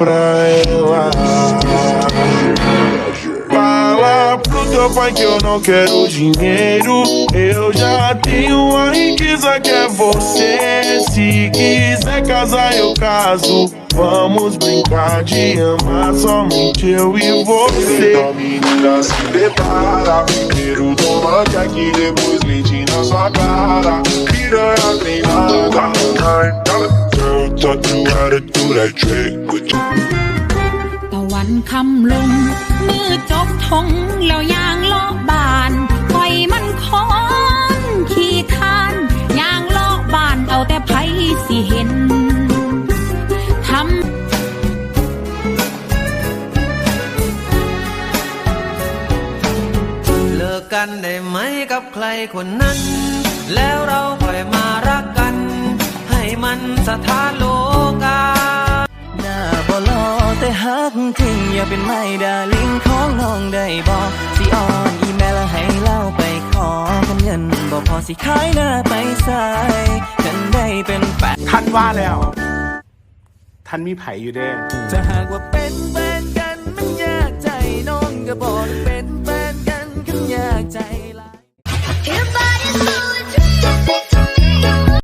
pra ela. Fala pro teu pai que eu não quero dinheiro. Eu já tenho a riqueza que é você. Se quiser casar, eu caso. Vamos brincar de amar somente eu e você. Então, menina, se prepara. Primeiro toma que aqui, depois leite na sua cara. Piranha treinada. Girl, taught you how to do that trick with you. ตะวันคำลงมือจกทงแล้วยางเลาะบานคอยมันคอนขี้คร้านยางเลาะบานเอาแต่ไผสิเห็นทำเลิกกันได้ไหมกับใครคนนั้น แล้วเราค่อยมารักกันให้ มันสถานโลกา หน้าบ่รอแต่ฮักจริงอย่าเป็นไม่ดาลิงของน้องได้บอกสิออนอีเมลให้เล่าไปขอกันเงินบ่พอสิขายหน้าไปใส่กันได้เป็นแฟนท่านว่าแล้ว ท่านมีไผอยู่เด้ จะหากว่าเป็นไป